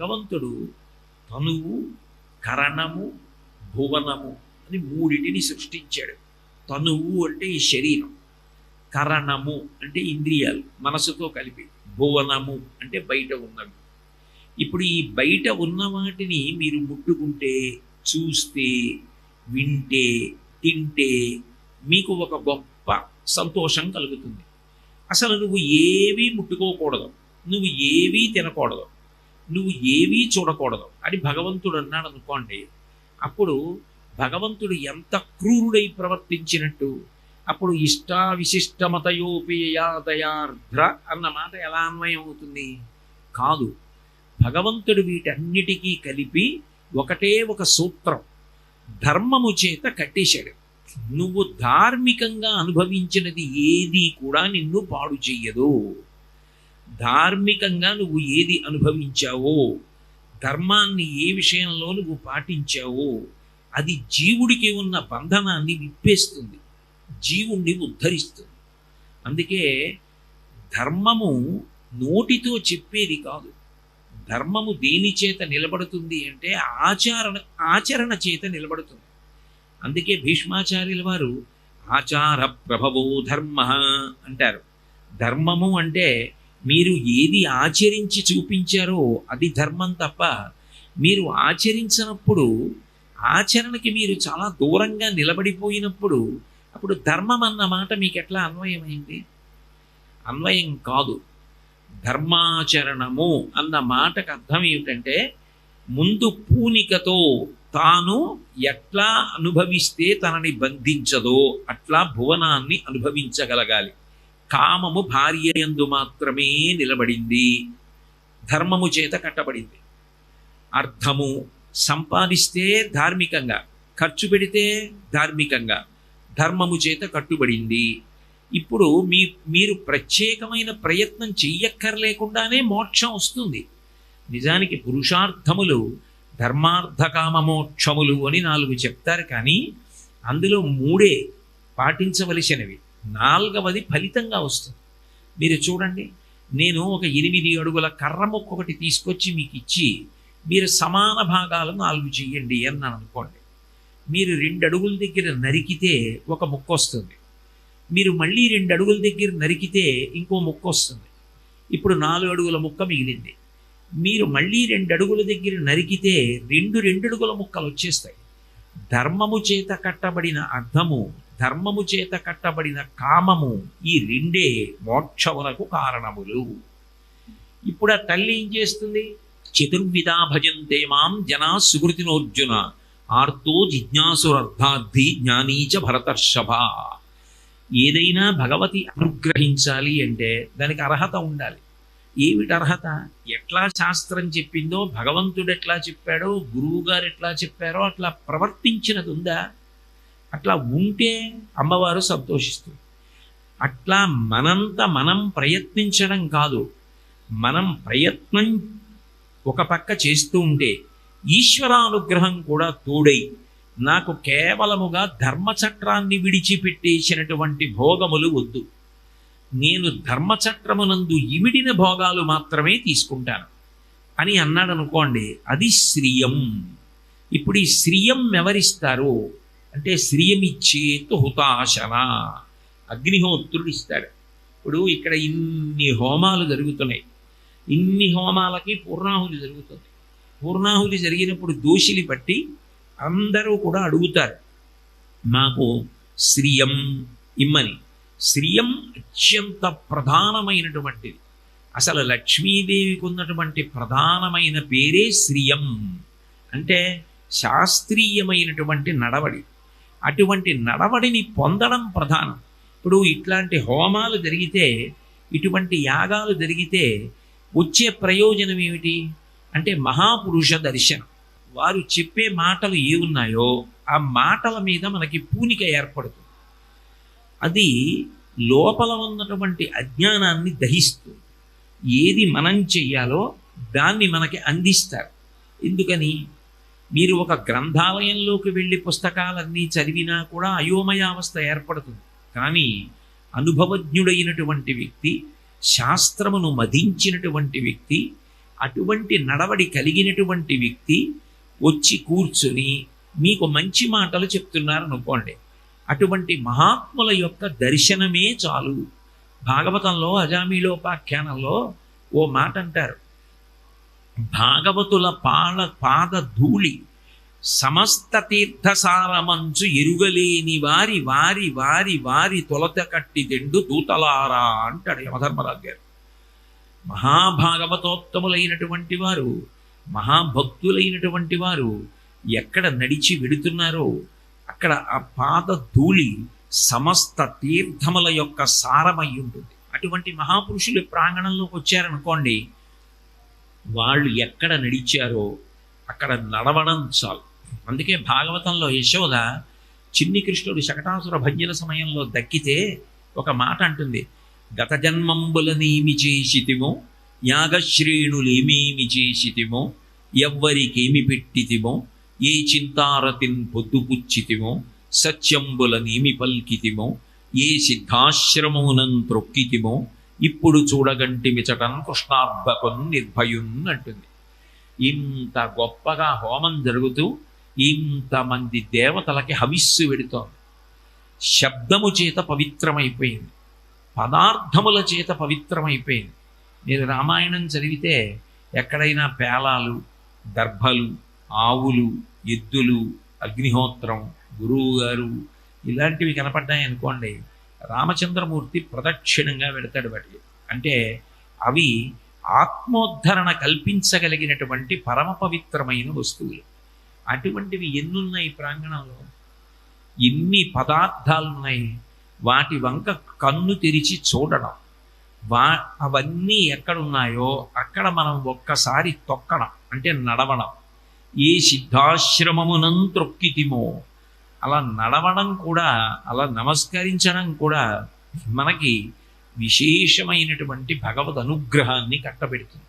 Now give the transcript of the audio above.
భగవంతుడు తనువు కరణము భువనము అని మూడిటిని సృష్టించాడు. తనువు అంటే ఈ శరీరం. కరణము అంటే ఇంద్రియాలు మనసుతో కలిపి. భువనము అంటే బయట ఉన్నవి. ఇప్పుడు ఈ బయట ఉన్న వాటిని మీరు ముట్టుకుంటే చూస్తే వింటే తింటే మీకు ఒక గొప్ప సంతోషం కలుగుతుంది. అసలు నువ్వు ఏవీ ముట్టుకోకూడదు. నువ్వు ఏవీ తినకూడదు. నువ్వు ఏవీ చూడకూడదు. అని భగవంతుడు అన్నాడు అనుకోండి. అప్పుడు భగవంతుడు ఎంత క్రూరుడై ప్రవర్తించినట్టు. అప్పుడు ఇష్టావిశిష్టమతయోపేయాదయార్ధ్ర అన్న మాట ఎలా అన్వయం అవుతుంది? కాదు. భగవంతుడు వీటన్నిటికీ కలిపి ఒకటే ఒక సూత్రం. ధర్మము చేత కట్టేశాడు నువ్వు ధార్మికంగా అనుభవించినది ఏది కూడా నిన్ను పాడు చెయ్యదు. ధార్మికంగా నువ్వు ఏది అనుభవించావో ధర్మాన్ని ఏ విషయంలో నువ్వు పాటించావో అది జీవుడికి ఉన్న బంధనాన్ని విప్పేస్తుంది జీవుణ్ణి ఉద్ధరిస్తుంది. అందుకే ధర్మము నోటితో చెప్పేది కాదు. ధర్మము దేని చేత నిలబడుతుంది అంటే ఆచరణ ఆచరణ చేత నిలబడుతుంది. అందుకే భీష్మాచార్యుల వారు ఆచార ప్రభవో ధర్మ అంటారు. ధర్మము అంటే మీరు ఏది ఆచరించి చూపించారో అది ధర్మం తప్ప మీరు ఆచరించినప్పుడు ఆచరణకి మీరు చాలా దూరంగా నిలబడిపోయినప్పుడు అప్పుడు ధర్మం అన్న మాట మీకు ఎట్లా అన్వయమైంది? అన్వయం కాదు. ధర్మాచరణము అన్న మాటకు అర్థం ఏమిటంటే ముందు పూనికతో తాను ఎట్లా అనుభవిస్తే తనని బంధించదో అట్లా భువనాన్ని అనుభవించగలగాలి. కామము భార్య యందు మాత్రమే నిలబడింది. ధర్మము చేత కట్టబడింది. అర్థము సంపాదిస్తే ధార్మికంగా ఖర్చు పెడితే ధార్మికంగా ధర్మము చేత కట్టుబడింది. ఇప్పుడు మీ మీరు ప్రత్యేకమైన ప్రయత్నం చెయ్యక్కర్లేకుండానే మోక్షం వస్తుంది. నిజానికి పురుషార్థములు ధర్మార్థకామమోక్షములు మోక్షములు అని నాలుగు చెప్తారు కానీ అందులో మూడే పాటించవలసినవి. నాలుగవది ఫలితంగా వస్తుంది. మీరు చూడండి నేను ఒక ఎనిమిది అడుగుల కర్ర ముక్క ఒకటి తీసుకొచ్చి మీకు ఇచ్చి మీరు సమాన భాగాలు నాలుగు చెయ్యండి అన్నాను అనుకోండి. మీరు రెండు అడుగుల దగ్గర నరికితే ఒక ముక్క వస్తుంది. మీరు మళ్ళీ రెండు అడుగుల దగ్గర నరికితే ఇంకో ముక్క వస్తుంది. ఇప్పుడు నాలుగు అడుగుల ముక్క మిగిలింది. మీరు మళ్ళీ రెండు అడుగుల దగ్గర నరికితే రెండు రెండు అడుగుల ముక్కలు వచ్చేస్తాయి. ధర్మము చేత కట్టబడిన అర్థము ధర్మము చేత కట్టబడిన కామము ఈ రెండే మోక్షములకు కారణములు. ఇప్పుడు ఆ తల్లి ఏం చేస్తుంది? చతుర్విధా భజంతే మాం జనా సుకృతినోర్జున ఆర్తో జిజ్ఞాసురర్థార్థి జ్ఞానీచ భరతర్షభ. ఏదైనా భగవతి అనుగ్రహించాలి అంటే దానికి అర్హత ఉండాలి. ఏమిటి అర్హత? ఎట్లా శాస్త్రం చెప్పిందో భగవంతుడు ఎట్లా చెప్పాడో గురువు గారు ఎట్లా చెప్పారో అట్లా ప్రవర్తించినది ఉందా? అట్లా ఉంటే అమ్మవారు సంతోషిస్తుంది. అట్లా మనంత మనం ప్రయత్నించడం కాదు. మనం ప్రయత్నం ఒక పక్క చేస్తూ ఉంటే ఈశ్వరానుగ్రహం కూడా తోడై నాకు కేవలముగా ధర్మచక్రాన్ని విడిచిపెట్టేసినటువంటి భోగములు వద్దు. నేను ధర్మచక్రమునందు ఇమిడిన భోగాలు మాత్రమే తీసుకుంటాను. అని అన్నాడు అనుకోండి అది శ్రియం. ఇప్పుడు ఈ శ్రియం ఎవరిస్తారు అంటే శ్రియం హుతాశన అగ్నిహోత్రుడు ఇస్తాడు. ఇప్పుడు ఇక్కడ ఇన్ని హోమాలు జరుగుతున్నాయి. ఇన్ని హోమాలకి పూర్ణాహుతి జరుగుతుంది. పూర్ణాహుతి జరిగినప్పుడు దోషిని బట్టి అందరూ కూడా అడుగుతారు మాకు శ్రియం ఇమ్మని. శ్రియం అత్యంత ప్రధానమైనటువంటిది. అసలు లక్ష్మీదేవికి ఉన్నటువంటి ప్రధానమైన పేరే శ్రియం. అంటే శాస్త్రీయమైనటువంటి నడవడి. అటువంటి నడవడిని పొందడం ప్రధానం. ఇప్పుడు ఇట్లాంటి హోమాలు జరిగితే ఇటువంటి యాగాలు జరిగితే వచ్చే ప్రయోజనం ఏమిటి? అంటే మహాపురుష దర్శనం. వారు చెప్పే మాటలు ఏ ఉన్నాయో ఆ మాటల మీద మనకి పూనిక ఏర్పడుతుంది. అది లోపల ఉన్నటువంటి అజ్ఞానాన్ని దహిస్తూ ఏది మనం చెయ్యాలో దాన్ని మనకి అందిస్తారు. ఎందుకని? మీరు ఒక గ్రంథాలయంలోకి వెళ్ళి పుస్తకాలన్నీ చదివినా కూడా అయోమయావస్థ ఏర్పడుతుంది. కానీ అనుభవజ్ఞుడైనటువంటి వ్యక్తి శాస్త్రమును మదించినటువంటి వ్యక్తి అటువంటి నడవడి కలిగినటువంటి వ్యక్తి వచ్చి కూర్చుని మీకు మంచి మాటలు చెప్తున్నారు అనుకోండి అటువంటి మహాత్ముల యొక్క దర్శనమే చాలు. భాగవతంలో అజామీలోపాఖ్యానంలో ఓ మాట అంటారు భాగవతుల పాల పాద ధూళి సమస్త తీర్థసారమంచు ఎరుగలేని వారి వారి వారి వారి తొలత కట్టి తెండు దూతలారా అంటాడు యమధర్మరాజు గారు. మహాభాగవతోత్తములైనటువంటి వారు మహాభక్తులైనటువంటి వారు ఎక్కడ నడిచి వెడుతున్నారో అక్కడ ఆ పాద ధూళి సమస్త తీర్థముల యొక్క సారమై ఉంటుంది అటువంటి మహాపురుషులు ప్రాంగణంలోకి వచ్చారనుకోండి వాళ్ళు ఎక్కడ నడిచారో అక్కడ నడవడం చాలు. అందుకే భాగవతంలో యశోద చిన్ని కృష్ణుడు శకటాసుర భజ్యల సమయంలో దక్కితే ఒక మాట అంటుంది. గత జన్మంబులనేమి చేసితిమో యాగశ్రేణులేమేమి చేసితిమో ఎవ్వరికేమి పెట్టితిమో ఏ చింతారతిన్ పొద్దుపుచ్చితిమో సత్యంబులనేమి పల్కితిమో ఏ సిద్ధాశ్రమమునం త్రొక్కితిమో ఇప్పుడు చూడగంటి మిచటన్ కృష్ణార్భకున్ నిర్భయున్ అంటుంది. ఇంత గొప్పగా హోమం జరుగుతూ ఇంతమంది దేవతలకి హవిస్సు వెడుతోంది శబ్దము చేత పవిత్రమైపోయింది. పదార్థముల చేత పవిత్రమైపోయింది. మీరు రామాయణం చదివితే ఎక్కడైనా పేలాలు దర్భలు ఆవులు ఎద్దులు అగ్నిహోత్రం గురువు గారు ఇలాంటివి కనపడ్డాయి అనుకోండి రామచంద్రమూర్తి ప్రదక్షిణంగా వెళతాడు వాటికి అంటే అవి ఆత్మోద్ధరణ కల్పించగలిగినటువంటి పరమ పవిత్రమైన వస్తువులు. అటువంటివి ఎన్నున్నాయి ప్రాంగణంలో? ఎన్ని పదార్థాలున్నాయి. వాటి వంక కన్ను తెరిచి చూడడం. వా అవన్నీ ఎక్కడున్నాయో అక్కడ మనం ఒక్కసారి తొక్కడం. అంటే నడవడం. ఏ సిద్ధాశ్రమమునం త్రొక్కితిమో అలా నడవడం కూడా అలా నమస్కరించడం కూడా మనకి విశేషమైనటువంటి భగవద్ అనుగ్రహాన్ని కట్టబెడుతుంది.